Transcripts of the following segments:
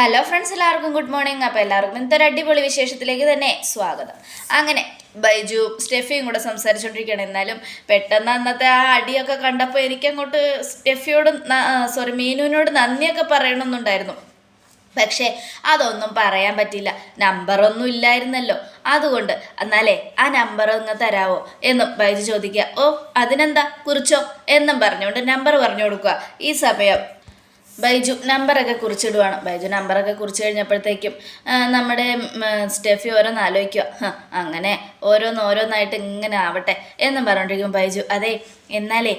Hello friends എല്ലാവർക്കും good morning അപ്പോൾ എല്ലാവർക്കും ഇന്നത്തെ ഒരു അടിപൊളി വിശേഷത്തിലേക്ക് തന്നെ സ്വാഗതം. അങ്ങനെ ബൈജു സ്റ്റെഫിയും കൂടെ സംസാരിച്ചുകൊണ്ടിരിക്കുകയാണ് എന്നാലും പെട്ടെന്ന് അന്നത്തെ ആ അടിയൊക്കെ കണ്ടപ്പോൾ എനിക്കങ്ങോട്ട് സ്റ്റെഫിയോട് സോറി മീനുവിനോട് നന്ദിയൊക്കെ പറയണമെന്നുണ്ടായിരുന്നു. പക്ഷേ അതൊന്നും പറയാൻ പറ്റില്ല. നമ്പറൊന്നും ഇല്ലായിരുന്നല്ലോ. അതുകൊണ്ട് എന്നാലേ ആ നമ്പർ ഒന്ന് തരാവോ എന്നും ബൈജു ചോദിക്കുക. ഓ അതിനെന്താ കുറിച്ചോ എന്നും പറഞ്ഞുകൊണ്ട് നമ്പർ പറഞ്ഞു കൊടുക്കുക. ഈ സമയം ബൈജു നമ്പറൊക്കെ കുറിച്ചിടുവാണ്. ബൈജു നമ്പറൊക്കെ കുറിച്ച് കഴിഞ്ഞപ്പോഴത്തേക്കും നമ്മുടെ സ്റ്റെഫി ഓരോന്ന് ആലോചിക്കുക അങ്ങനെ ഓരോന്നോരോന്നായിട്ട് ഇങ്ങനെ ആവട്ടെ എന്നും പറഞ്ഞുകൊണ്ടിരിക്കും ബൈജു അതെ എന്നാലേ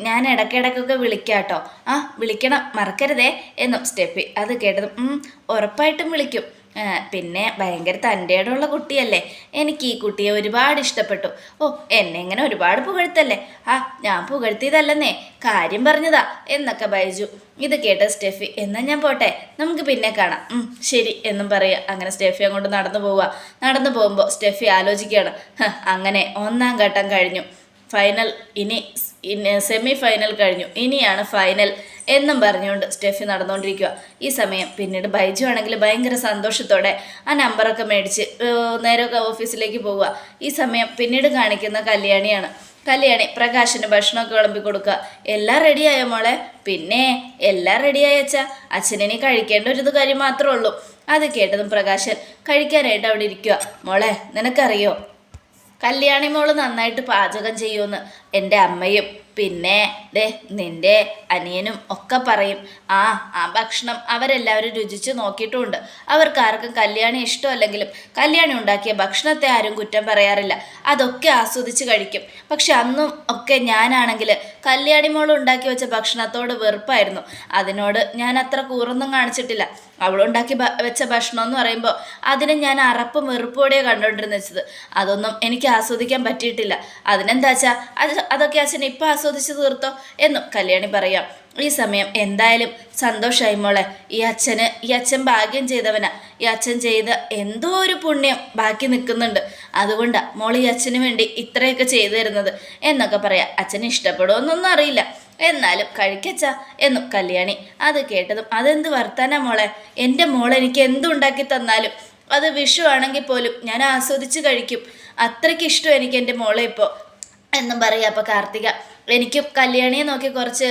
ഞാൻ ഇടയ്ക്കിടയ്ക്കൊക്കെ വിളിക്കാം കേട്ടോ ആ വിളിക്കണം മറക്കരുതേ എന്നും സ്റ്റെഫി അത് കേട്ടതും "ഉം, ഉറപ്പായിട്ടും വിളിക്കും. പിന്നെ ഭയങ്കര തന്റെയോടുള്ള കുട്ടിയല്ലേ. എനിക്ക് ഈ കുട്ടിയെ ഒരുപാട് ഇഷ്ടപ്പെട്ടു. ഓ എന്നെ ഇങ്ങനെ ഒരുപാട് പുകഴ്ത്തല്ലേ. ആ ഞാൻ പുകഴ്ത്തിയതല്ലെന്നേ. കാര്യം പറഞ്ഞതാ എന്നൊക്കെ ബൈജു. ഇത് കേട്ട സ്റ്റെഫി എന്നാൽ ഞാൻ പോട്ടെ. നമുക്ക് പിന്നെ കാണാം. ശരി എന്നും പറയുക അങ്ങനെ സ്റ്റെഫി അങ്ങോട്ട് നടന്നു പോവുക നടന്നു പോകുമ്പോൾ സ്റ്റെഫി ആലോചിക്കുകയാണ്. അങ്ങനെ ഒന്നാം ഘട്ടം കഴിഞ്ഞു. ഫൈനൽ ഇനി സെമി ഫൈനൽ കഴിഞ്ഞു. ഇനിയാണ് ഫൈനൽ എന്നും പറഞ്ഞുകൊണ്ട് സ്റ്റെഫി നടന്നുകൊണ്ടിരിക്കുക. ഈ സമയം പിന്നീട് ബൈജു ആണെങ്കിൽ ഭയങ്കര സന്തോഷത്തോടെ ആ നമ്പറൊക്കെ മേടിച്ച് നേരമൊക്കെ നേരെ ഓഫീസിലേക്ക് പോവുക. ഈ സമയം പിന്നീട് കാണിക്കുന്ന കല്യാണിയാണ്. കല്യാണി പ്രകാശിന് ഭക്ഷണമൊക്കെ വിളമ്പി കൊടുക്കുക. എല്ലാം റെഡിയായോ മോളെ? പിന്നെ എല്ലാം റെഡിയായച്ചാ അച്ഛനിനി കഴിക്കേണ്ട ഒരു കാര്യം മാത്രമേ ഉള്ളൂ. അത് കേട്ടതും പ്രകാശൻ കഴിക്കാനായിട്ട് അവിടെ ഇരിക്കുക. മോളെ നിനക്കറിയോ? കല്യാണി മോൾ നന്നായിട്ട് പാചകം ചെയ്യുമെന്ന്. എന്റെ അമ്മയും പിന്നെ ദേ നിന്റെ അനിയനും ഒക്കെ പറയും ആ ആ ഭക്ഷണം അവരെല്ലാവരും രുചിച്ച് നോക്കിയിട്ടുമുണ്ട് അവർക്ക് ആർക്കും കല്യാണി ഇഷ്ടമല്ലെങ്കിലും കല്യാണി ഉണ്ടാക്കിയ ഭക്ഷണത്തെ ആരും കുറ്റം പറയാറില്ല. അതൊക്കെ ആസ്വദിച്ച് കഴിക്കും. പക്ഷെ അന്നും ഒക്കെ ഞാനാണെങ്കിൽ കല്യാണി മോൾ ഉണ്ടാക്കി വെച്ച ഭക്ഷണത്തോട് വെറുപ്പായിരുന്നു. അതിനോട് ഞാൻ അത്ര കൂറൊന്നും കാണിച്ചിട്ടില്ല. അവളുണ്ടാക്കി വെച്ച ഭക്ഷണം എന്ന് പറയുമ്പോൾ അതിനെ ഞാൻ അറപ്പും വെറുപ്പോടെയാണ് കണ്ടുകൊണ്ടിരുന്നത്. വെച്ചത് അതൊന്നും എനിക്ക് ആസ്വദിക്കാൻ പറ്റിയിട്ടില്ല. അതിനെന്താ വെച്ചാൽ അത് അതൊക്കെ അച്ഛൻ ഇപ്പം ആസ്വദിച്ച് തീർത്തോ എന്നും കല്യാണി പറയാം. ഈ സമയം എന്തായാലും സന്തോഷമായി മോളെ. ഈ അച്ഛന് ഈ അച്ഛൻ ഭാഗ്യം ചെയ്തവനാ. ഈ അച്ഛൻ ചെയ്ത എന്തോ ഒരു പുണ്യം ബാക്കി നിൽക്കുന്നുണ്ട്. അതുകൊണ്ടാണ് മോൾ ഈ അച്ഛന് വേണ്ടി ഇത്രയൊക്കെ ചെയ്തു തരുന്നത് എന്നൊക്കെ പറയാം. അച്ഛന് ഇഷ്ടപ്പെടുമെന്നൊന്നും അറിയില്ല. എന്നാലും കഴിക്കച്ച എന്നും കല്യാണി അത് കേട്ടതും അതെന്ത് വർത്താനാ മോളെ? എന്റെ മോൾ എനിക്ക് എന്തുണ്ടാക്കി തന്നാലും അത് വിഷു ആണെങ്കിൽ പോലും ഞാൻ ആസ്വദിച്ച് കഴിക്കും. അത്രയ്ക്ക് ഇഷ്ടം എനിക്ക് എന്റെ മോളെ ഇപ്പോൾ എന്നും പറയുക അപ്പോൾ കാർത്തിക എനിക്കും കല്യാണിയെ നോക്കി കുറച്ച്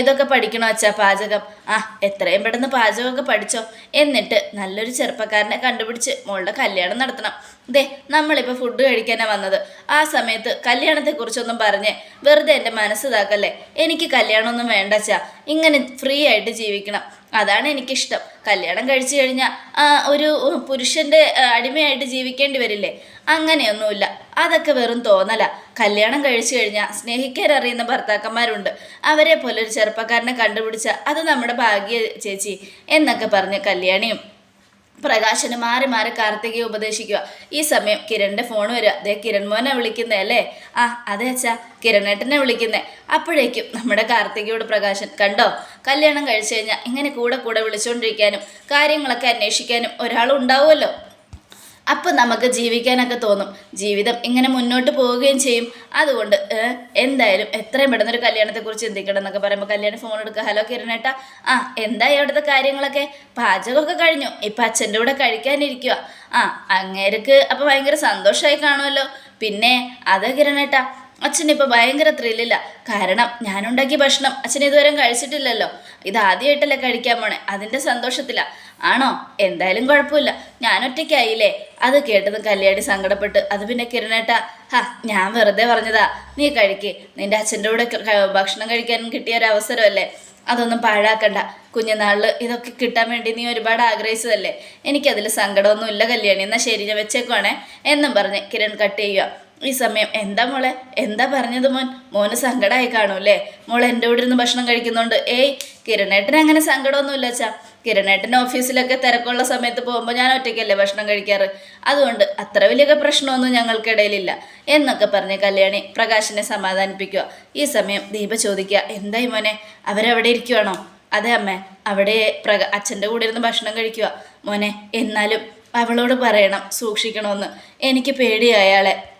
ഇതൊക്കെ പഠിക്കണം അച്ഛാ പാചകം? ആ എത്രയും പെട്ടെന്ന് പാചകമൊക്കെ പഠിച്ചോ. എന്നിട്ട് നല്ലൊരു ചെറുപ്പക്കാരനെ കണ്ടുപിടിച്ച് മോളുടെ കല്യാണം നടത്തണം. ദേ നമ്മളിപ്പോൾ ഫുഡ് കഴിക്കാനാണ് വന്നത്. ആ സമയത്ത് കല്യാണത്തെക്കുറിച്ചൊന്നും പറഞ്ഞ് വെറുതെ എന്റെ മനസ്സ് ഇതാക്കല്ലേ? എനിക്ക് കല്യാണമൊന്നും വേണ്ട ചാ ഇങ്ങനെ ഫ്രീ ആയിട്ട് ജീവിക്കണം. അതാണ് എനിക്കിഷ്ടം. കല്യാണം കഴിച്ചു കഴിഞ്ഞാൽ ഒരു പുരുഷന്റെ അടിമയായിട്ട് ജീവിക്കേണ്ടി വരില്ലേ? അങ്ങനെയൊന്നുമില്ല. അതൊക്കെ വെറും തോന്നല. കല്യാണം കഴിച്ചു കഴിഞ്ഞാൽ സ്നേഹിക്കാൻ അറിയുന്ന ഭർത്താക്കന്മാരുണ്ട്. അവരെ പോലെ ഒരു ചെറുപ്പക്കാരനെ കണ്ടുപിടിച്ചാൽ അത് നമ്മുടെ ഭാഗ്യ ചേച്ചി എന്നൊക്കെ പറഞ്ഞ് കല്യാണിയും പ്രകാശന് മാറി മാറി കാർത്തികയെ ഉപദേശിക്കുക. ഈ സമയം കിരണിന്റെ ഫോൺ വരിക. ദേ കിരൺ മോനെ വിളിക്കുന്നേ അല്ലേ? ആ അതെ അച്ഛാ. കിരണേട്ടനെ വിളിക്കുന്നേ. അപ്പോഴേക്കും നമ്മുടെ കാർത്തികയോട് പ്രകാശൻ കണ്ടോ? കല്യാണം കഴിച്ചു കഴിഞ്ഞാൽ ഇങ്ങനെ കൂടെ കൂടെ വിളിച്ചുകൊണ്ടിരിക്കാനും കാര്യങ്ങളൊക്കെ അന്വേഷിക്കാനും ഒരാളുണ്ടാവുമല്ലോ. അപ്പം നമുക്ക് ജീവിക്കാനൊക്കെ തോന്നും. ജീവിതം ഇങ്ങനെ മുന്നോട്ട് പോവുകയും ചെയ്യും. അതുകൊണ്ട് എന്തായാലും എത്രയും പെട്ടെന്ന് ഒരു കല്യാണത്തെക്കുറിച്ച് ചിന്തിക്കണം എന്നൊക്കെ പറയുമ്പോൾ കല്യാണം ഫോൺ എടുക്കുക. ഹലോ കിരണേട്ടാ ആ എന്തായി അവിടുത്തെ കാര്യങ്ങളൊക്കെ? പാചകമൊക്കെ കഴിഞ്ഞു. ഇപ്പം അച്ഛന്റെ കൂടെ കഴിക്കാനിരിക്കുക ആ അങ്ങേർക്ക് അപ്പം ഭയങ്കര സന്തോഷമായി കാണുമല്ലോ. പിന്നെ അത് കിരണേട്ടാ അച്ഛനിപ്പോൾ ഭയങ്കര ത്രില്ലില്ല കാരണം ഞാനുണ്ടാക്കിയ ഭക്ഷണം അച്ഛൻ ഇതുവരെ കഴിച്ചിട്ടില്ലല്ലോ. ഇത് ആദ്യമായിട്ടല്ലേ കഴിക്കാൻ പോണേ. അതിന്റെ സന്തോഷത്തിലാണ് ആണോ? എന്തായാലും കുഴപ്പമില്ല. ഞാനൊറ്റയ്ക്കായില്ലേ അത് കേട്ടതും കല്യാണി സങ്കടപ്പെട്ട് അത് പിന്നെ കിരണേട്ട. ഹാ ഞാൻ വെറുതെ പറഞ്ഞതാ. നീ കഴിക്ക്. നിന്റെ അച്ഛന്റെ കൂടെ ഭക്ഷണം കഴിക്കാനും കിട്ടിയ ഒരു അവസരമല്ലേ അതൊന്നും പാഴാക്കണ്ട. കുഞ്ഞുനാളിൽ ഇതൊക്കെ കിട്ടാൻ വേണ്ടി നീ ഒരുപാട് ആഗ്രഹിച്ചതല്ലേ? എനിക്കതിൽ സങ്കടമൊന്നുമില്ല കല്യാണി. എന്നാൽ ശരി ഞാൻ വെച്ചേക്കുവാണേ. എന്നും പറഞ്ഞ് കിരൺ കട്ട് ചെയ്യുക ഈ സമയം. എന്താ മോളെ? എന്താ പറഞ്ഞത് മോൻ? മോന് സങ്കടമായി കാണൂല്ലേ മോൾ എന്റെ കൂടെ ഇരുന്ന് ഭക്ഷണം കഴിക്കുന്നുണ്ട്. ഏയ് കിരണേട്ടന് അങ്ങനെ സങ്കടമൊന്നുമില്ല അച്ഛാ. കിരണേട്ടന്റെ ഓഫീസിലൊക്കെ തിരക്കുള്ള സമയത്ത് പോകുമ്പോൾ ഞാൻ ഒറ്റയ്ക്കല്ലേ ഭക്ഷണം കഴിക്കാറ്? അതുകൊണ്ട് അത്ര വലിയ പ്രശ്നമൊന്നും ഞങ്ങൾക്കിടയിലില്ല. എന്നൊക്കെ പറഞ്ഞ് കല്യാണി പ്രകാശിനെ സമാധാനിപ്പിക്കുക. ഈ സമയം ദീപ ചോദിക്കുക എന്തായി മോനെ? അവരവിടെ ഇരിക്കുവാണോ? അതെ അമ്മേ അവിടെ പ്രക അച്ഛന്റെ കൂടെ ഇരുന്ന് ഭക്ഷണം കഴിക്കുക മോനെ എന്നാലും അവളോട് പറയണം സൂക്ഷിക്കണമെന്ന്. എനിക്ക് പേടിയായ അയാളെ.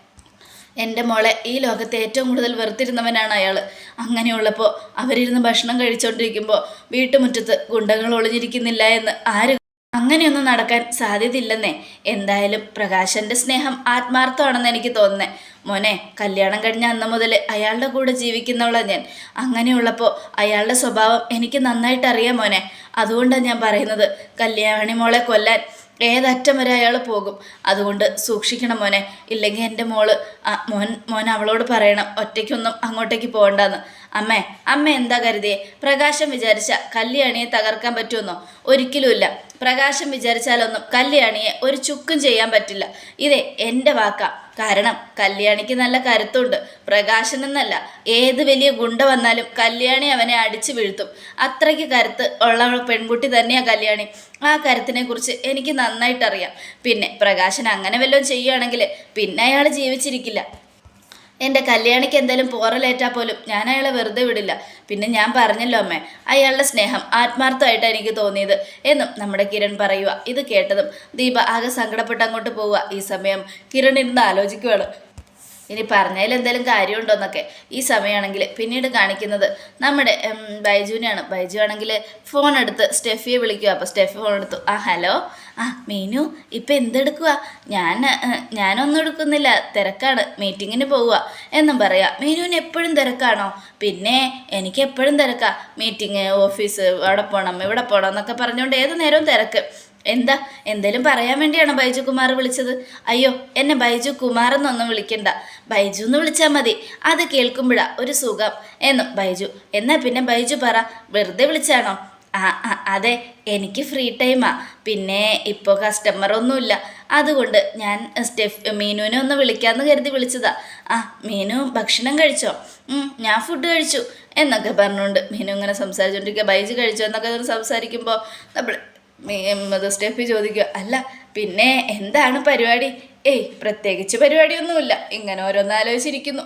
എന്റെ മോളെ ഈ ലോകത്തെ ഏറ്റവും കൂടുതൽ വെറുത്തിരുന്നവനാണ് അയാൾ അങ്ങനെയുള്ളപ്പോൾ അവരിരുന്ന് ഭക്ഷണം കഴിച്ചുകൊണ്ടിരിക്കുമ്പോൾ വീട്ടുമുറ്റത്ത് ഗുണ്ടകൾ ഒളിഞ്ഞിരിക്കുന്നില്ല എന്ന് ആര് അങ്ങനെയൊന്നും നടക്കാൻ സാധ്യതയില്ലെന്നേ. എന്തായാലും പ്രകാശന്റെ സ്നേഹം ആത്മാർത്ഥമാണെന്ന് എനിക്ക് തോന്നുന്നേ. മോനെ കല്യാണം കഴിഞ്ഞ അന്ന് മുതൽ അയാളുടെ കൂടെ ജീവിക്കുന്നവളാണ് ഞാൻ. അങ്ങനെയുള്ളപ്പോൾ അയാളുടെ സ്വഭാവം എനിക്ക് നന്നായിട്ട് അറിയാം മോനെ. അതുകൊണ്ടാണ് ഞാൻ പറയുന്നത് കല്യാണി മോളെ കൊല്ലാൻ ഏതറ്റം വരെ അയാൾ പോകും. അതുകൊണ്ട് സൂക്ഷിക്കണം മോനെ. ഇല്ലെങ്കിൽ എന്റെ മോൾ മോൻ മോൻ അവളോട് പറയണം ഒറ്റയ്ക്കൊന്നും അങ്ങോട്ടേക്ക് പോകണ്ടെന്ന്. അമ്മേ അമ്മ എന്താ കരുതിയേ? പ്രകാശം വിചാരിച്ച കല്യാണിയെ തകർക്കാൻ പറ്റുമെന്നോ? ഒരിക്കലുമില്ല. പ്രകാശം വിചാരിച്ചാലൊന്നും കല്യാണിയെ ഒരു ചുക്കും ചെയ്യാൻ പറ്റില്ല. ഇതേ എന്റെ വാക്കാ. കാരണം കല്യാണിക്ക് നല്ല കരുത്തുണ്ട്. പ്രകാശനെന്നല്ല ഏത് വലിയ ഗുണ്ട വന്നാലും കല്യാണി അവനെ അടിച്ചു വീഴ്ത്തും. അത്രയ്ക്ക് കരുത്ത് ഉള്ള പെൺകുട്ടി തന്നെയാണ് കല്യാണി. ആ കരുത്തിനെ കുറിച്ച് എനിക്ക് നന്നായിട്ടറിയാം. പിന്നെ പ്രകാശൻ അങ്ങനെ വല്ലതും ചെയ്യുകയാണെങ്കിൽ പിന്നെ അയാൾ ജീവിച്ചിരിക്കില്ല. എന്റെ കല്യാണിക്ക് എന്തായാലും പോറലേറ്റാൽ പോലും. ഞാൻ അയാളെ വെറുതെ വിടില്ല. പിന്നെ ഞാൻ പറഞ്ഞല്ലോ അമ്മേ അയാളുടെ സ്നേഹം ആത്മാർത്ഥമായിട്ടാണ് എനിക്ക് തോന്നിയത് എന്നും നമ്മുടെ കിരൺ പറയുക ഇത് കേട്ടതും ദീപ ആകെ സങ്കടപ്പെട്ട് അങ്ങോട്ട് പോവുക ഈ സമയം കിരൺ ഇരുന്ന് ആലോചിക്കുകയാണ് ഇനി പറഞ്ഞതിൽ എന്തെങ്കിലും കാര്യമുണ്ടോന്നൊക്കെ ഈ സമയമാണെങ്കിൽ പിന്നീട് കാണിക്കുന്നത് നമ്മുടെ ബൈജുവിനെയാണ്. ബൈജു ആണെങ്കിൽ ഫോൺ എടുത്ത് സ്റ്റെഫിയെ വിളിക്കുക. അപ്പോൾ സ്റ്റെഫി ഫോൺ എടുത്തു. ആ ഹലോ ആ മീനു ഇപ്പം എന്തെടുക്കുക ഞാൻ ഞാനൊന്നും എടുക്കുന്നില്ല. തിരക്കാണ്. മീറ്റിങ്ങിന് പോവുക എന്നും പറയാം. മീനുവിന് എപ്പോഴും തിരക്കാണോ? പിന്നെ എനിക്ക് എപ്പോഴും തിരക്കാ. മീറ്റിംഗ് ഓഫീസ് അവിടെ പോകണം ഇവിടെ പോകണം എന്നൊക്കെ പറഞ്ഞുകൊണ്ട് ഏത് നേരവും തിരക്ക്. എന്താ? എന്തേലും പറയാൻ വേണ്ടിയാണോ ബൈജു കുമാർ വിളിച്ചത്? അയ്യോ എന്നെ ബൈജു കുമാർ എന്നൊന്നും വിളിക്കണ്ട. ബൈജു എന്ന് വിളിച്ചാൽ മതി. അത് കേൾക്കുമ്പോഴാ ഒരു സുഖം. എന്നും ബൈജു എന്നാ പിന്നെ ബൈജു പറ. വെറുതെ വിളിച്ചാണോ? ആ, അതെ എനിക്ക് ഫ്രീ ടൈമാ. പിന്നെ ഇപ്പോൾ കസ്റ്റമറൊന്നുമില്ല. അതുകൊണ്ട് ഞാൻ സ്റ്റെഫ് മീനുവിനെ ഒന്ന് വിളിക്കാമെന്ന് കരുതി വിളിച്ചതാ. ആ മീനു ഭക്ഷണം കഴിച്ചോ? ഞാൻ ഫുഡ് കഴിച്ചു. എന്നൊക്കെ പറഞ്ഞുകൊണ്ട് മീനു ഇങ്ങനെ സംസാരിച്ചുകൊണ്ടിരിക്കുക ബൈജു കഴിച്ചോ എന്നൊക്കെ സംസാരിക്കുമ്പോൾ നമ്മൾ അത് സ്റ്റെഫി ചോദിക്കുക. അല്ല പിന്നെ എന്താണ് പരിപാടി? ഏയ് പ്രത്യേകിച്ച് പരിപാടിയൊന്നുമില്ല. ഇങ്ങനെ ഓരോന്ന് ആലോചിച്ചിരിക്കുന്നു.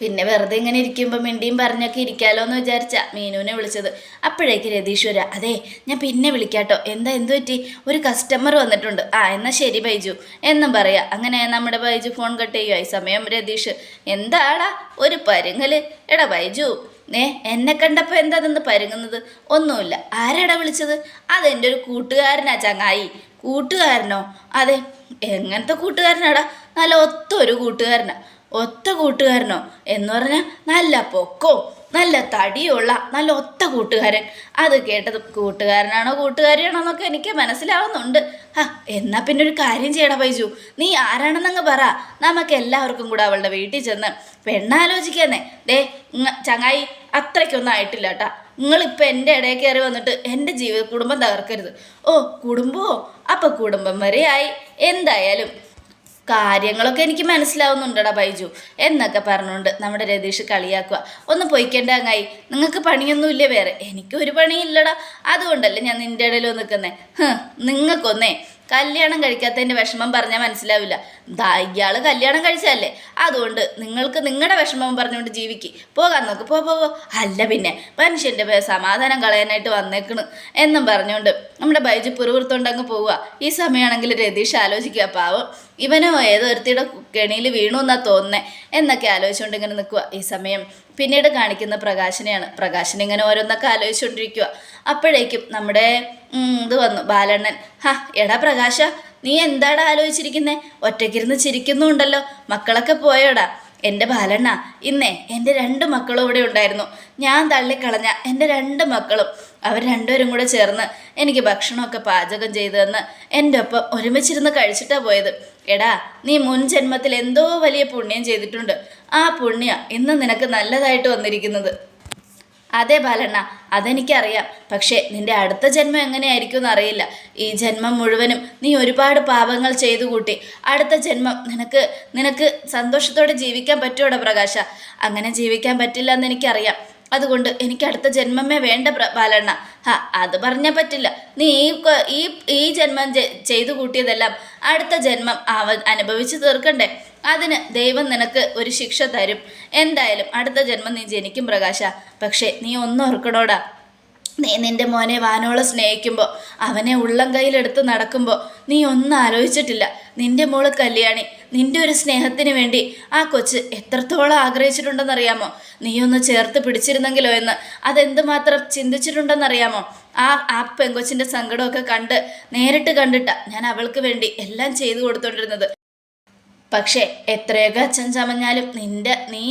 പിന്നെ വെറുതെ ഇങ്ങനെ ഇരിക്കുമ്പോൾ മിണ്ടിയും പറഞ്ഞൊക്കെ ഇരിക്കാലോ എന്ന് വിചാരിച്ച മീനുവിനെ വിളിച്ചത്. അപ്പോഴേക്ക് രതീഷ് വരാ അതെ ഞാൻ പിന്നെ വിളിക്കാട്ടോ. എന്താ എന്തു പറ്റി? ഒരു കസ്റ്റമർ വന്നിട്ടുണ്ട്. ആ എന്നാൽ ശരി ബൈജു. എന്നും പറയാ. അങ്ങനെ നമ്മുടെ ബൈജു ഫോൺ കട്ട് ചെയ്യുക ഈ സമയം രതീഷ് എന്താടാ? ഒരു പരുങ്ങൽ എടാ ബൈജു ഏ എന്നെ കണ്ടപ്പോൾ എന്താ നിന്ന് പരുങ്ങുന്നത്? ഒന്നുമില്ല. ആരാടാ വിളിച്ചത്? അതെന്റെ ഒരു കൂട്ടുകാരനാ ചങ്ങായി. കൂട്ടുകാരനോ? അതെ എങ്ങനത്തെ കൂട്ടുകാരനാടാ? നല്ല ഒത്ത ഒരു കൂട്ടുകാരനാ. ഒത്ത കൂട്ടുകാരനോ? എന്ന് പറഞ്ഞാൽ നല്ല പൊക്കോ. നല്ല തടിയുള്ള നല്ല ഒത്ത കൂട്ടുകാരൻ. അത് കേട്ടത് കൂട്ടുകാരനാണോ കൂട്ടുകാരിയാണോ എന്നൊക്കെ എനിക്ക് മനസ്സിലാവുന്നുണ്ട്. ആ എന്നാ പിന്നെ ഒരു കാര്യം ചെയ്യണം ബൈജു. നീ ആരാണെന്നങ്ങ് പറ. നമുക്ക് എല്ലാവർക്കും കൂടെ അവളുടെ വീട്ടിൽ ചെന്ന് പെണ്ണാലോചിക്കാന്നേ. ദേ ചങ്ങായി അത്രയ്ക്കൊന്നും ആയിട്ടില്ല കേട്ടാ നിങ്ങളിപ്പോൾ എന്റെ ഇടയിൽ കയറി വന്നിട്ട് എന്റെ ജീവിത കുടുംബം തകർക്കരുത്. ഓ കുടുംബമോ അപ്പം കുടുംബം വരെയായി എന്തായാലും കാര്യങ്ങളൊക്കെ എനിക്ക് മനസ്സിലാവുന്നുണ്ടടാ ബൈജു. എന്നൊക്കെ പറഞ്ഞുകൊണ്ട് നമ്മുടെ രതീഷ് കളിയാക്കുക. ഒന്ന് പൊയ്ക്കേണ്ട അങ്ങായി. നിങ്ങൾക്ക് പണിയൊന്നുമില്ലേ വേറെ? എനിക്കൊരു പണിയില്ലടാ. അതുകൊണ്ടല്ലേ ഞാൻ നിന്റെ ഇടയിൽ നിൽക്കുന്നേ? നിങ്ങൾക്കൊന്നേ. കല്യാണം കഴിക്കാത്തതിന്റെ വിഷമം പറഞ്ഞാൽ മനസ്സിലാവില്ല. ദാ ഇയാൾ കല്യാണം കഴിച്ചതല്ലേ. അതുകൊണ്ട് നിങ്ങൾക്ക് നിങ്ങളുടെ വിഷമം പറഞ്ഞുകൊണ്ട് ജീവിക്ക്. പോകാൻ നോക്ക്. പോ പോ. അല്ല പിന്നെ. മനുഷ്യന്റെ സമാധാനം കളയാനായിട്ട് വന്നേക്കണ്. എന്നും പറഞ്ഞുകൊണ്ട് നമ്മുടെ ബൈജു പുറവുറുത്തോണ്ട് അങ്ങ് പോവുക. ഈ സമയമാണെങ്കിൽ രതീഷ് ആലോചിക്കുക പാവം. ഇവനോ ഏതോ ഒരുത്തിയുടെ കെണിയിൽ വീണു എന്നാ തോന്നുന്നേ എന്നൊക്കെ ആലോചിച്ചുകൊണ്ട് ഇങ്ങനെ നിൽക്കുക ഈ സമയം. പിന്നീട് കാണിക്കുന്ന പ്രകാശനെയാണ്. പ്രകാശൻ ഇങ്ങനെ ഓരോന്നൊക്കെ ആലോചിച്ചുകൊണ്ടിരിക്കുക അപ്പോഴേക്കും നമ്മുടെ ഇത് വന്നു. ബാലണ്ണൻ. ഹാ എടാ പ്രകാശ നീ എന്താടാ ആലോചിച്ചിരിക്കുന്നേ? ഒറ്റയ്ക്കിരുന്ന് ചിരിക്കുന്നുണ്ടല്ലോ. മക്കളൊക്കെ പോയോടാ. എന്റെ ബാലണ്ണ ഇന്നേ എന്റെ രണ്ട് മക്കളും ഇവിടെ ഉണ്ടായിരുന്നു. ഞാൻ തള്ളിക്കളഞ്ഞ എന്റെ രണ്ട് മക്കളും അവർ രണ്ടുപേരും കൂടെ ചേർന്ന് എനിക്ക് ഭക്ഷണമൊക്കെ പാചകം ചെയ്തു തന്ന് എന്റെ ഒപ്പം ഒരുമിച്ചിരുന്ന് കഴിച്ചിട്ടാണ് പോയത്. എടാ നീ മുൻ ജന്മത്തിൽ എന്തോ വലിയ പുണ്യം ചെയ്തിട്ടുണ്ട്. ആ പുണ്യ ഇന്ന് നിനക്ക് നല്ലതായിട്ട് വന്നിരിക്കുന്നത്. അതെ ബാലണ്ണ അതെനിക്കറിയാം. പക്ഷേ നിന്റെ അടുത്ത ജന്മം എങ്ങനെയായിരിക്കും എന്നറിയില്ല ഈ ജന്മം മുഴുവനും നീ ഒരുപാട് പാപങ്ങൾ ചെയ്തു കൂട്ടി. അടുത്ത ജന്മം നിനക്ക് നിനക്ക് സന്തോഷത്തോടെ ജീവിക്കാൻ പറ്റുമോടാ പ്രകാശ? അങ്ങനെ ജീവിക്കാൻ പറ്റില്ല എന്ന് എനിക്കറിയാം. അതുകൊണ്ട് എനിക്ക് അടുത്ത ജന്മമേ വേണ്ട ബാലണ്ണ. ഹാ അത് പറഞ്ഞാൽ പറ്റില്ല. നീ ഈ ഈ ജന്മം ചെയ്തു കൂട്ടിയതെല്ലാം അടുത്ത ജന്മം അവ അനുഭവിച്ചു തീർക്കണ്ടേ. അതിന് ദൈവം നിനക്ക് ഒരു ശിക്ഷ തരും. എന്തായാലും അടുത്ത ജന്മം നീ ജനിക്കും പ്രകാശ. പക്ഷേ നീ ഒന്നും ഓർക്കണോടാ. നീ നിന്റെ മോനെ വാനോളം സ്നേഹിക്കുമ്പോൾ അവനെ ഉള്ളം കയ്യിലെടുത്ത് നടക്കുമ്പോൾ നീ ഒന്നും ആലോചിച്ചിട്ടില്ല. നിന്റെ മോൾ കല്യാണി നിന്റെ ഒരു സ്നേഹത്തിന് വേണ്ടി ആ കൊച്ച് എത്രത്തോളം ആഗ്രഹിച്ചിട്ടുണ്ടെന്നറിയാമോ? നീ ഒന്ന് ചേർത്ത് പിടിച്ചിരുന്നെങ്കിലോ എന്ന് അതെന്തുമാത്രം ചിന്തിച്ചിട്ടുണ്ടെന്നറിയാമോ? ആ ആ പെങ്കൊച്ചിന്റെ സങ്കടമൊക്കെ കണ്ട് നേരിട്ട് കണ്ടിട്ട ഞാൻ അവൾക്ക് വേണ്ടി എല്ലാം ചെയ്തു കൊടുത്തോണ്ടിരുന്നത്. പക്ഷേ എത്രയൊക്കെ അച്ഛൻ ചമഞ്ഞാലും നിന്റെ നീ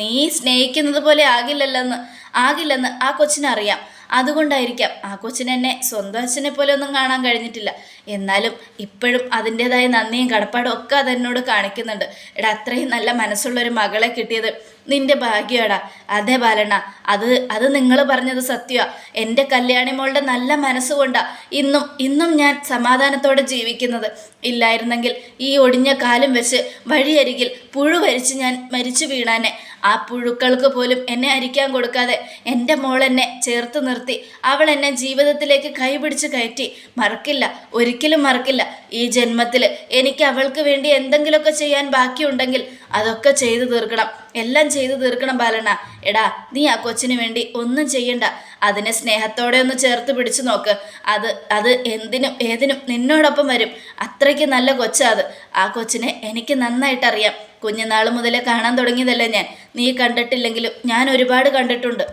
നീ സ്നേഹിക്കുന്നത് പോലെ ആകില്ലല്ലെന്ന് ആകില്ലെന്ന് ആ കൊച്ചിനറിയാം. അതുകൊണ്ടായിരിക്കാം ആ കൊച്ചിന് എന്നെ സ്വന്തം അച്ഛനെ പോലെ ഒന്നും കാണാൻ കഴിഞ്ഞിട്ടില്ല. എന്നാലും ഇപ്പോഴും അതിന്റെതായ നന്ദിയും കടപ്പാടും ഒക്കെ അതെന്നോട് കാണിക്കുന്നുണ്ട്. എടാ അത്രയും നല്ല മനസ്സുള്ളൊരു മകളെ കിട്ടിയത് നിന്റെ ഭാഗ്യമാടാ അതെ ബാലണ്ണ അത് അത് നിങ്ങൾ പറഞ്ഞത് സത്യമാണ് എന്റെ കല്യാണി മോളുടെ നല്ല മനസ്സുകൊണ്ടാ ഇന്നും ഇന്നും ഞാൻ സമാധാനത്തോടെ ജീവിക്കുന്നത്. ഇല്ലായിരുന്നെങ്കിൽ ഈ ഒടിഞ്ഞ കാലം വെച്ച് വഴിയരികിൽ പുഴു വരിച്ച് ഞാൻ മരിച്ചു വീണാനെ. ആ പുഴുക്കൾക്ക് പോലും എന്നെ അരിക്കാൻ കൊടുക്കാതെ എന്റെ മോൾ എന്നെ ചേർത്ത് നിർത്തി. അവൾ എന്നെ ജീവിതത്തിലേക്ക് കൈപിടിച്ച് കയറ്റി. മറക്കില്ല ഒരിക്കലും മറക്കില്ല. ഈ ജന്മത്തിൽ എനിക്ക് അവൾക്ക് വേണ്ടി എന്തെങ്കിലുമൊക്കെ ചെയ്യാൻ ബാക്കിയുണ്ടെങ്കിൽ അതൊക്കെ ചെയ്തു തീർക്കണം. എല്ലാം ചെയ്തു തീർക്കണം ബാലണ്ണ. എടാ നീ ആ കൊച്ചിന് വേണ്ടി ഒന്നും ചെയ്യണ്ട. അതിനെ സ്നേഹത്തോടെ ഒന്ന് ചേർത്ത് പിടിച്ചു നോക്ക്. അത് അത് എന്തിനും ഏതിനും നിന്നോടൊപ്പം വരും. അത്രയ്ക്ക് നല്ല കൊച്ചാ അത്. ആ കൊച്ചിനെ എനിക്ക് നന്നായിട്ട് അറിയാം കുഞ്ഞുനാൾ മുതലേ കാണാൻ തുടങ്ങിയതല്ലേ ഞാൻ. നീ കണ്ടിട്ടില്ലെങ്കിലും ഞാൻ ഒരുപാട് കണ്ടിട്ടുണ്ട്.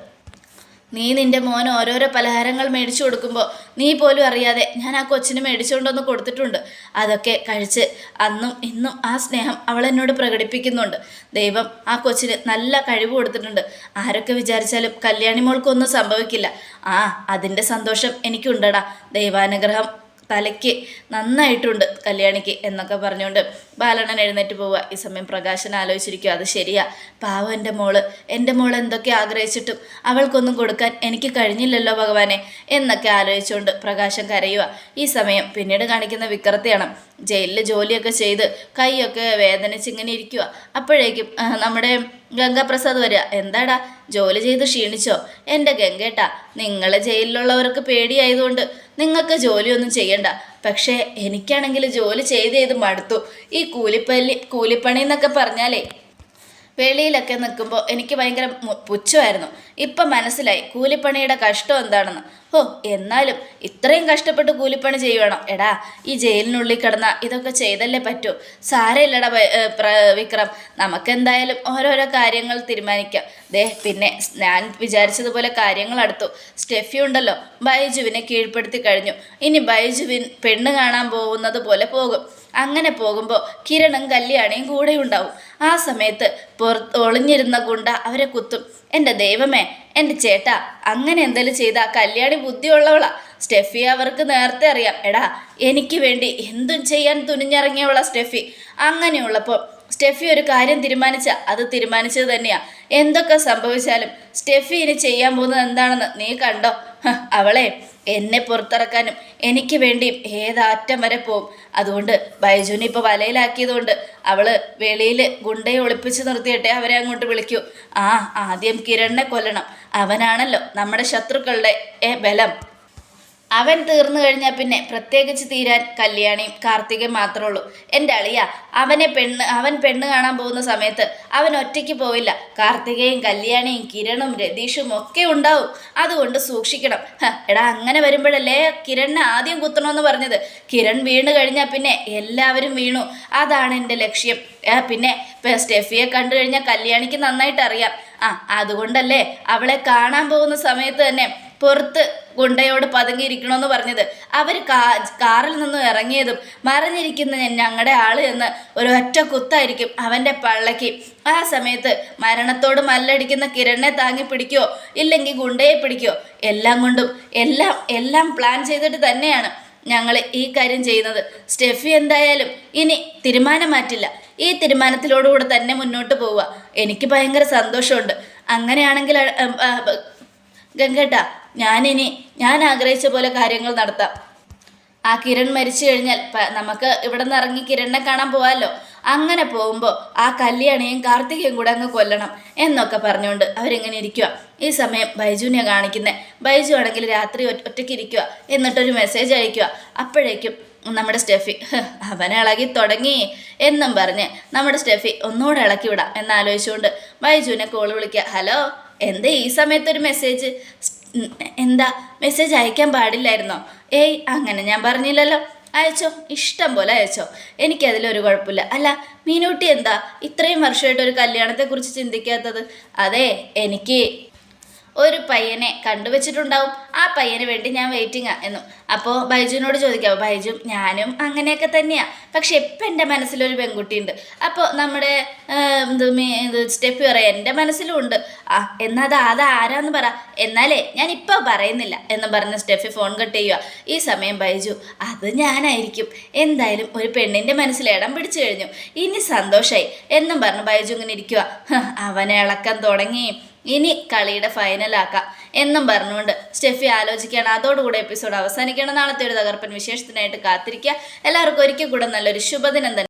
നീ നിന്റെ മോൻ ഓരോരോ പലഹാരങ്ങൾ മേടിച്ചു കൊടുക്കുമ്പോൾ നീ പോലും അറിയാതെ ഞാൻ ആ കൊച്ചിന് മേടിച്ചുകൊണ്ടൊന്ന് കൊടുത്തിട്ടുണ്ട്. അതൊക്കെ കഴിച്ച് അന്നും ഇന്നും ആ സ്നേഹം അവൾ എന്നോട് പ്രകടിപ്പിക്കുന്നുണ്ട്. ദൈവം ആ കൊച്ചിന് നല്ല കഴിവ് കൊടുത്തിട്ടുണ്ട്. ആരൊക്കെ വിചാരിച്ചാലും കല്യാണി മോൾക്കൊന്നും സംഭവിക്കില്ല. ആ അതിന്റെ സന്തോഷം എനിക്കുണ്ടടാ. ദൈവാനുഗ്രഹം തലയ്ക്ക് നന്നായിട്ടുണ്ട് കല്യാണിക്ക് എന്നൊക്കെ പറഞ്ഞുകൊണ്ട് ബാലണ്ണൻ എഴുന്നേറ്റ് പോവുക. ഈ സമയം പ്രകാശൻ ആലോചിച്ചിരിക്കുക അത് ശരിയാ. പാവം എന്റെ മോൾ. എന്റെ മോൾ എന്തൊക്കെ ആഗ്രഹിച്ചിട്ടും അവൾക്കൊന്നും കൊടുക്കാൻ എനിക്ക് കഴിഞ്ഞില്ലല്ലോ ഭഗവാനെ എന്നൊക്കെ ആലോചിച്ചുകൊണ്ട് പ്രകാശൻ കരയുക. ഈ സമയം പിന്നീട് കാണിക്കുന്ന വിക്രത്തെയാണ്. ജയിലിൽ ജോലിയൊക്കെ ചെയ്ത് കൈയൊക്കെ വേദനിച്ചിങ്ങനെ ഇരിക്കുക. അപ്പോഴേക്കും നമ്മുടെ ഗംഗാപ്രസാദ് വരിക. എന്താടാ? ജോലി ചെയ്ത് ക്ഷീണിച്ചോ? എന്റെ ഗംഗേട്ടാ നിങ്ങളെ ജയിലിലുള്ളവർക്ക് പേടിയായതുകൊണ്ട് നിങ്ങൾക്ക് ജോലിയൊന്നും ചെയ്യണ്ട. പക്ഷേ എനിക്കാണെങ്കിൽ ജോലി ചെയ്ത് ചെയ്ത് മടുത്തു. ഈ കൂലിപ്പല്ലി കൂലിപ്പണി എന്നൊക്കെ പറഞ്ഞാലേ വെളിയിലൊക്കെ നിൽക്കുമ്പോൾ എനിക്ക് ഭയങ്കര പുച്ഛമായിരുന്നു. ഇപ്പം മനസ്സിലായി കൂലിപ്പണിയുടെ കഷ്ടം എന്താണെന്ന്. ഓ എന്നാലും ഇത്രയും കഷ്ടപ്പെട്ട് കൂലിപ്പണി ചെയ്യണം എടാ ഈ ജയിലിനുള്ളിൽ കിടന്ന ഇതൊക്കെ ചെയ്തല്ലേ പറ്റൂ. സാരമില്ലടാ വിക്രം. നമുക്കെന്തായാലും ഓരോരോ കാര്യങ്ങൾ തീരുമാനിക്കാം. ദേ പിന്നെ ഞാൻ വിചാരിച്ചതുപോലെ കാര്യങ്ങൾ അടുത്തു. സ്റ്റെഫി ഉണ്ടല്ലോ ബൈജുവിനെ കീഴ്പ്പെടുത്തി കഴിഞ്ഞു. ഇനി ബൈജുവിൻ പെണ്ണ് കാണാൻ പോകുന്നത് പോലെ പോകും. അങ്ങനെ പോകുമ്പോൾ കിരണും കല്യാണിയും കൂടെ ഉണ്ടാവും. ആ സമയത്ത് പുറത്ത് ഒളിഞ്ഞിരുന്ന ഗുണ്ട അവരെ കുത്തും. എന്റെ ദൈവമേ എന്റെ ചേട്ടാ അങ്ങനെ എന്തെങ്കിലും ചെയ്താ കല്യാണി ബുദ്ധിയുള്ളവളാ. സ്റ്റെഫി അവർക്ക് നേരത്തെ അറിയാം. എടാ എനിക്ക് വേണ്ടി എന്തും ചെയ്യാൻ തുനിഞ്ഞിറങ്ങിയവളാ സ്റ്റെഫി. അങ്ങനെയുള്ളപ്പോൾ സ്റ്റെഫി ഒരു കാര്യം തീരുമാനിച്ച. അത് തീരുമാനിച്ചത് തന്നെയാ. എന്തൊക്കെ സംഭവിച്ചാലും സ്റ്റെഫി ഇനി ചെയ്യാൻ പോകുന്നത് എന്താണെന്ന് നീ കണ്ടോ? അവളെ എന്നെ പുറത്തിറക്കാനും എനിക്ക് വേണ്ടിയും ഏതാറ്റം വരെ പോവും. അതുകൊണ്ട് ബൈജുവിനെ ഇപ്പോൾ വലയിലാക്കിയതുകൊണ്ട് അവൾ വെളിയിൽ ഗുണ്ടയെ ഒളിപ്പിച്ച് നിർത്തിയിട്ടെ അവരെ അങ്ങോട്ട് വിളിക്കൂ. ആ ആദ്യം കിരണിനെ കൊല്ലണം. അവനാണല്ലോ നമ്മുടെ ശത്രുക്കളുടെ ബലം. അവൻ തീർന്നു കഴിഞ്ഞാൽ പിന്നെ പ്രത്യേകിച്ച് തീരാൻ കല്യാണിയും കാർത്തികയും മാത്രമേ ഉള്ളൂ. എന്റെ അളിയ അവനെ പെണ്ണ് അവൻ പെണ്ണ് കാണാൻ പോകുന്ന സമയത്ത് അവൻ ഒറ്റയ്ക്ക് പോവില്ല. കാർത്തികയും കല്യാണിയും കിരണും രതീഷും ഒക്കെ ഉണ്ടാവും. അതുകൊണ്ട് സൂക്ഷിക്കണം. എടാ അങ്ങനെ വരുമ്പോഴല്ലേ കിരണിനെ ആദ്യം കുത്തണമെന്ന് പറഞ്ഞത്? കിരൺ വീണ് കഴിഞ്ഞാൽ പിന്നെ എല്ലാവരും വീണു. അതാണ് എന്റെ ലക്ഷ്യം. പിന്നെ സ്റ്റെഫിയെ കണ്ടു കഴിഞ്ഞാൽ കല്യാണിക്ക് നന്നായിട്ട് അറിയാം. ആ അതുകൊണ്ടല്ലേ അവളെ കാണാൻ പോകുന്ന സമയത്ത് തന്നെ പുറത്ത് ഗുണ്ടയോട് പതുങ്ങിയിരിക്കണമെന്ന് പറഞ്ഞത്. അവർ കാറിൽ നിന്നും ഇറങ്ങിയതും മറിഞ്ഞിരിക്കുന്ന ഞങ്ങളുടെ ആൾ എന്ന് ഒരു ഒറ്റ കുത്തായിരിക്കും അവന്റെ പള്ളയ്ക്ക്. ആ സമയത്ത് മരണത്തോട് മല്ലടിക്കുന്ന കിരണിനെ താങ്ങി പിടിക്കോ? ഇല്ലെങ്കിൽ ഗുണ്ടയെ പിടിക്കോ? എല്ലാം കൊണ്ടും എല്ലാം എല്ലാം പ്ലാൻ ചെയ്തിട്ട് തന്നെയാണ് ഞങ്ങൾ ഈ കാര്യം ചെയ്യുന്നത്. സ്റ്റെഫി എന്തായാലും ഇനി തീരുമാനം മാറ്റില്ല. ഈ തീരുമാനത്തിലോടുകൂടെ തന്നെ മുന്നോട്ട് പോവുക. എനിക്ക് ഭയങ്കര സന്തോഷമുണ്ട്. അങ്ങനെയാണെങ്കിൽ ഗംഗേട്ട ഞാനിനി ഞാൻ ആഗ്രഹിച്ച പോലെ കാര്യങ്ങൾ നടത്താം. ആ കിരൺ മരിച്ചു കഴിഞ്ഞാൽ നമുക്ക് ഇവിടെ നിന്ന് ഇറങ്ങി കിരണിനെ കാണാൻ പോവാമല്ലോ അങ്ങനെ പോകുമ്പോൾ ആ കല്യാണിയും കാർത്തികയും കൂടെ അങ്ങ് കൊല്ലണം എന്നൊക്കെ പറഞ്ഞുകൊണ്ട് അവരിങ്ങനെ ഇരിക്കുക ഈ സമയം ബൈജുവിനെ കാണിക്കുന്നത് ബൈജു ആണെങ്കിൽ രാത്രി ഒറ്റ- ഒറ്റയ്ക്ക് ഇരിക്കുക എന്നിട്ടൊരു മെസ്സേജ് അയക്കുക അപ്പോഴേക്കും നമ്മുടെ സ്റ്റെഫി അവനെ ഇളകി തുടങ്ങി എന്നും പറഞ്ഞ് നമ്മുടെ സ്റ്റെഫി ഒന്നുകൂടെ ഇളക്കി വിടാം എന്നാലോചിച്ചുകൊണ്ട് ബൈജുവിനെ കോൾ വിളിക്കുക. ഹലോ എന്താ ഈ സമയത്തൊരു മെസ്സേജ് എന്താ മെസ്സേജ് അയക്കാൻ പാടില്ലായിരുന്നോ? ഏയ് അങ്ങനെ ഞാൻ പറഞ്ഞില്ലല്ലോ. അയച്ചോ? ഇഷ്ടം പോലെ അയച്ചോ. എനിക്കതിലൊരു കുഴപ്പമില്ല. അല്ല മീനൂട്ടി എന്താ ഇത്രയും വർഷമായിട്ട് ഒരു കല്യാണത്തെക്കുറിച്ച് ചിന്തിക്കാത്തത്? അതെ എനിക്ക് ഒരു പയ്യനെ കണ്ടുവച്ചിട്ടുണ്ടാവും. ആ പയ്യന് വേണ്ടി ഞാൻ വെയിറ്റിംഗാ എന്നും. അപ്പോൾ ബൈജുവിനോട് ചോദിക്കാം ബൈജു ഞാനും അങ്ങനെയൊക്കെ തന്നെയാണ് പക്ഷെ ഇപ്പം എന്റെ മനസ്സിലൊരു പെൺകുട്ടിയുണ്ട്. അപ്പോൾ നമ്മുടെ ഇത് ഇത് സ്റ്റെപ്പ് പറയാം എന്റെ മനസ്സിലും ഉണ്ട്. ആ എന്നാൽ അത് അത് ആരാന്ന് പറ. എന്നാലേ ഞാൻ ഇപ്പോൾ പറയുന്നില്ല എന്ന് പറഞ്ഞ സ്റ്റെഫി ഫോൺ കട്ട് ചെയ്യുക ഈ സമയം ബൈജു അത് ഞാനായിരിക്കും. എന്തായാലും ഒരു പെണ്ണിന്റെ മനസ്സിൽ ഇടം പിടിച്ചു കഴിഞ്ഞു. ഇനി സന്തോഷമായി എന്നും പറഞ്ഞ് ബൈജു ഇങ്ങനെ ഇരിക്കുക അവനെ ഇളക്കം തുടങ്ങി. ഇനി കളിയുടെ ഫൈനലാക്കാം എന്നും പറഞ്ഞുകൊണ്ട് സ്റ്റെഫി ആലോചിക്കുകയാണ്. അതോടുകൂടെ എപ്പിസോഡ് അവസാനിക്കണം നാളത്തെ ഒരു തകർപ്പൻ വിശേഷത്തിനായിട്ട് കാത്തിരിക്കുക. എല്ലാവർക്കും ഒരിക്കൽ കൂടെ നല്ലൊരു ശുഭദിനം തന്നെ.